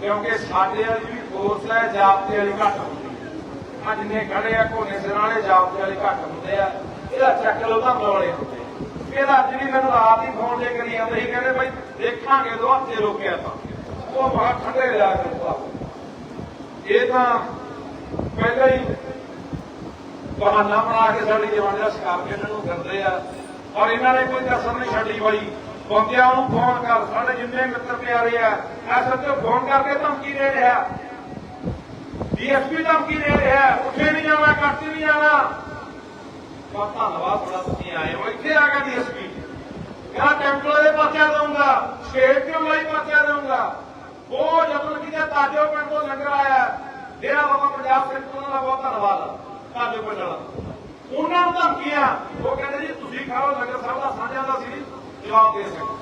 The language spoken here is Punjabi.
ਕਿਉਂਕਿ ਸਾਡੇ ਵਾਲੀ ਵੀ ਫੋਰਸ ਹੈ, ਜਾਬਤੇ ਵਾਲੀ ਘੱਟ ਹੁੰਦੀ ਹੈ। ਅੱਜ ਖੜੇ ਆ ਕੋਨੇ ਸਿਰ ਵਾਲੇ ਜਾਬਤੇ ਵਾਲੇ ਘੱਟ ਹੁੰਦੇ ਆ। ਇਹਦਾ ਚੱਕ ਲੋ ਤਾਂ ਵਾਲੇ ਹੁੰਦੇ ਇਹਦਾ ਅੱਜ ਵੀ ਮੈਨੂੰ ਰਾਤ ਹੀ ਫੋਨ ਜੇ ਕਰੀ ਜਾਂਦੇ ਸੀ, ਕਹਿੰਦੇ ਭਾਈ ਦੇਖਾਂਗੇ ਦੋ ਹੱਥੇ ਰੋਕਿਆ ਤਾਂ। ਉਹ ਬਾਹਰ ਠੰਡੇ ਕੇ ਕਰੂਗਾ ਇਹ ਤਾਂ ਪਹਿਲਾਂ ਹੀ ਬਹਾਨਾ ਬਣਾ ਕੇ ਸਾਡੀ ਜਵਾਨੀ ਦਾ ਸ਼ਿਕਾਰ ਖੇਡਣ ਨੂੰ ਕਰਦੇ ਆ। ਔਰ ਇਹਨਾਂ ਨੇ ਕੋਈ ਕਸਰ ਨਹੀਂ ਛੱਡੀ ਬਾਈ। ਬੰਦਿਆਂ ਨੂੰ ਫੋਨ ਕਰ, ਸਾਡੇ ਜਿੰਨੇ ਮਿੱਤਰ ਪਿਆਰੇ ਆ ਐਸਐਚਓ ਫੋਨ ਕਰਕੇ ਧਮਕੀ ਦੇ ਰਿਹਾ। ਡੀਐਸਪੀ ਧਮਕੀ ਦੇ ਰਿਹਾ ਉੱਥੇ ਨਹੀਂ ਜਾਣਾ ਕੱਟ ਨਹੀਂ ਜਾਣਾ। ਬਹੁਤ ਧੰਨਵਾਦ ਬੜਾ ਤੁਸੀਂ ਆਏ ਹੋ। ਇੱਥੇ ਆ ਗਿਆ ਡੀਐਸਪੀ। ਕਹਿੰਦਾ ਟੈਂਪਲ ਦੇ ਪਾਸਿਆ ਦਊਂਗਾ ਸਟੇਟ ਕਿਉਂ ਲਈ ਪਾਸਿਆ ਦਊਂਗਾ। ਉਹ ਜਦੋਂ ਕਿ ਜੇ ਤਾਜੋ ਪਿੰਡ ਤੋਂ ਲੰਗਰ ਆਇਆ। ਡੇਰਾ ਬਾਬਾ ਪੰਜਾਬ ਸਿੰਘ ਤੋਂ ਦਾ ਬਹੁਤ ਧੰਨਵਾਦ। ਤਾਜੋ ਪਿੰਡ ਵਾਲਾ। ਉਹਨਾਂ ਨੂੰ ਧਮਕੀਆਂ, ਉਹ ਕਹਿੰਦੇ ਜੀ, ਤੁਸੀਂ ਖਾਓ, ਲੰਗਰ ਸਾਹਿਬ ਦਾ ਸਾਂਝਾ ਦਾ ਸੀ ਜਵਾਬ ਦੇ ਸਕਦੇ